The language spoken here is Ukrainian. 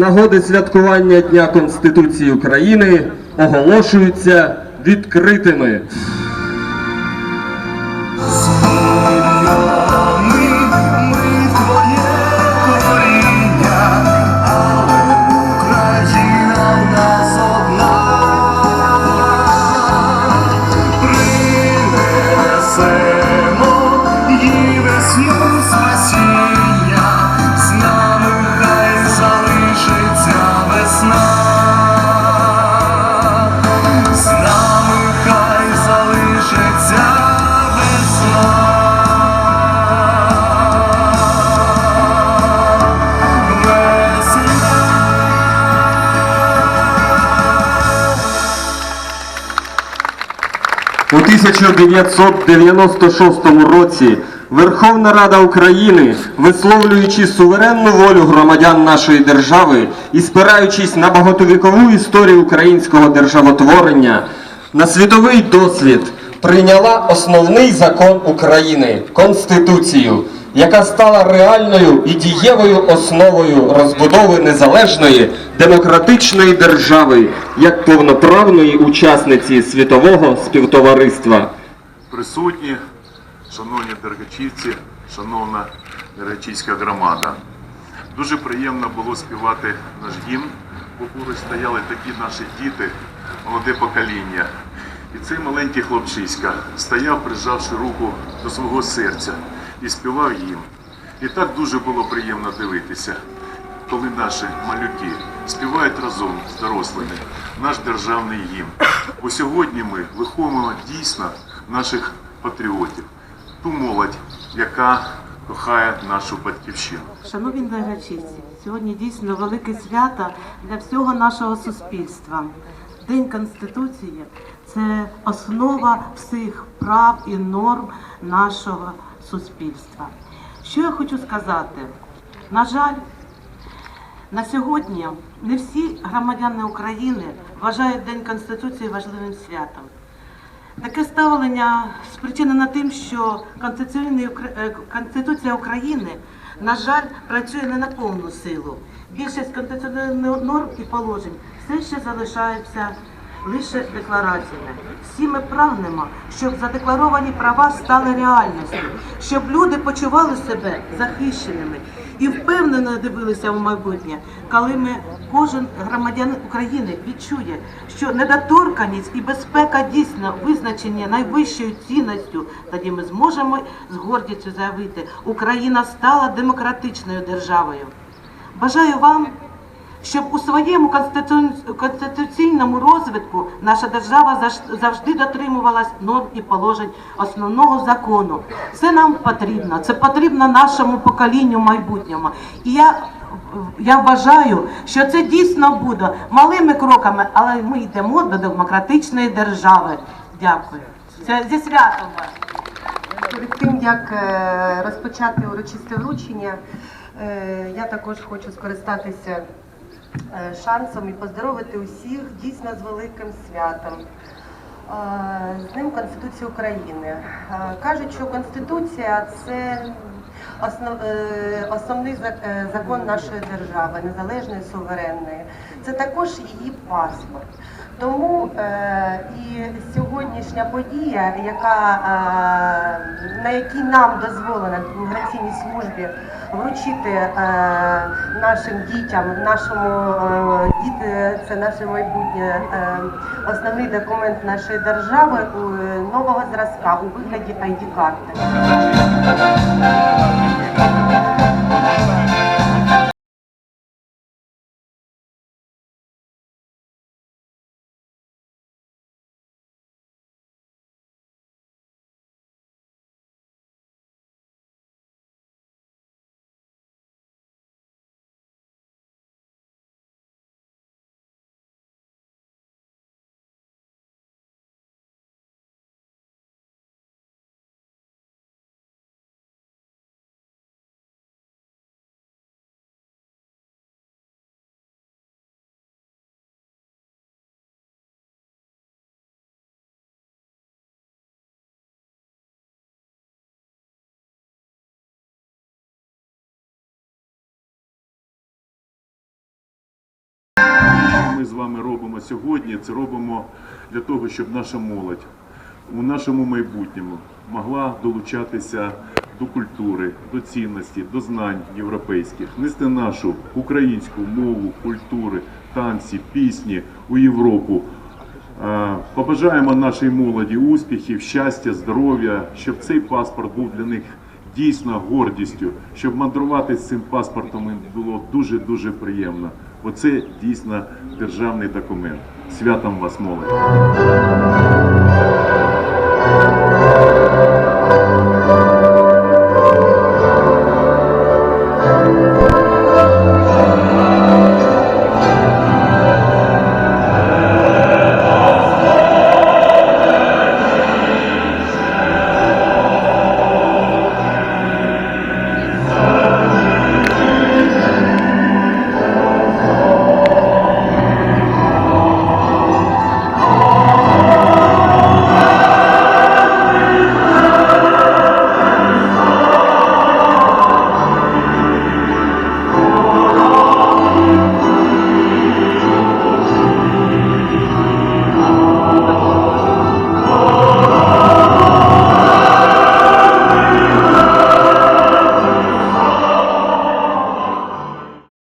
Нагоди святкування Дня Конституції України оголошуються відкритими. 1996 році Верховна Рада України, висловлюючи суверенну волю громадян нашої держави і спираючись на багатовікову історію українського державотворення, на світовий досвід прийняла основний закон України Конституцію, яка стала реальною і дієвою основою розбудови незалежної демократичної держави як повноправної учасниці світового співтовариства. присутні, шановні дергачівці, шановна дергачівська громада. Дуже приємно було співати наш гімн, бо поруч стояли такі наші діти, молоде покоління. І цей маленький хлопчиська стояв, прижавши руку до свого серця і співав їм. І так дуже було приємно дивитися, коли наші малюки співають разом з дорослими наш державний гімн. Бо сьогодні ми виховуємо дійсно наших патріотів, ту молодь, яка кохає нашу батьківщину. Шановні глядачівці, сьогодні дійсно велике свято для всього нашого суспільства. День Конституції це основа всіх прав і норм нашого суспільства. Що я хочу сказати? На жаль, на сьогодні не всі громадяни України вважають День Конституції важливим святом. Таке ставлення спричинено тим, що е, Конституція України, на жаль, працює не на повну силу. Більшість конституційних норм і положень все ще залишаються лише деклараціями. Всі ми прагнемо, щоб задекларовані права стали реальністю, щоб люди почували себе захищеними і впевнено дивилися в майбутнє, коли ми кожен громадянин України відчує, що недоторканість і безпека дійсно визначені найвищою цінністю, тоді ми зможемо з гордістю заявити, Україна стала демократичною державою. Бажаю вам, щоб у своєму конституційному розвитку наша держава завжди дотримувалась норм і положень основного закону. Це нам потрібно, це потрібно нашому поколінню майбутньому. І я, я вважаю, що це дійсно буде малими кроками, але ми йдемо до демократичної держави. Дякую. Це зі святом вас. Перед тим як е, розпочати урочисте вручення, е, я також хочу скористатися шансом і поздоровити усіх дійсно з великим святом. Е, З Днем Конституції України. Е, Кажуть, що Конституція це основ- е, основний е, закон нашої держави, незалежної, суверенної. Це також її паспорт. Тому е, і сьогоднішня подія, яка, е, на якій нам дозволено в міграційній службі вручити е, нашим дітям, нашому е, діти, це наше майбутнє, е, основний документ нашої держави е, нового зразка у вигляді ID-карти. З вами робимо сьогодні, це робимо для того, щоб наша молодь у нашому майбутньому могла долучатися до культури, до цінності, до знань європейських, нести нашу українську мову, культури, танці, пісні у Європу. Побажаємо нашій молоді успіхів, щастя, здоров'я, щоб цей паспорт був для них дійсно гордістю, щоб мандрувати з цим паспортом було дуже дуже приємно. Оце дійсно державний документ. Святом вас молодь!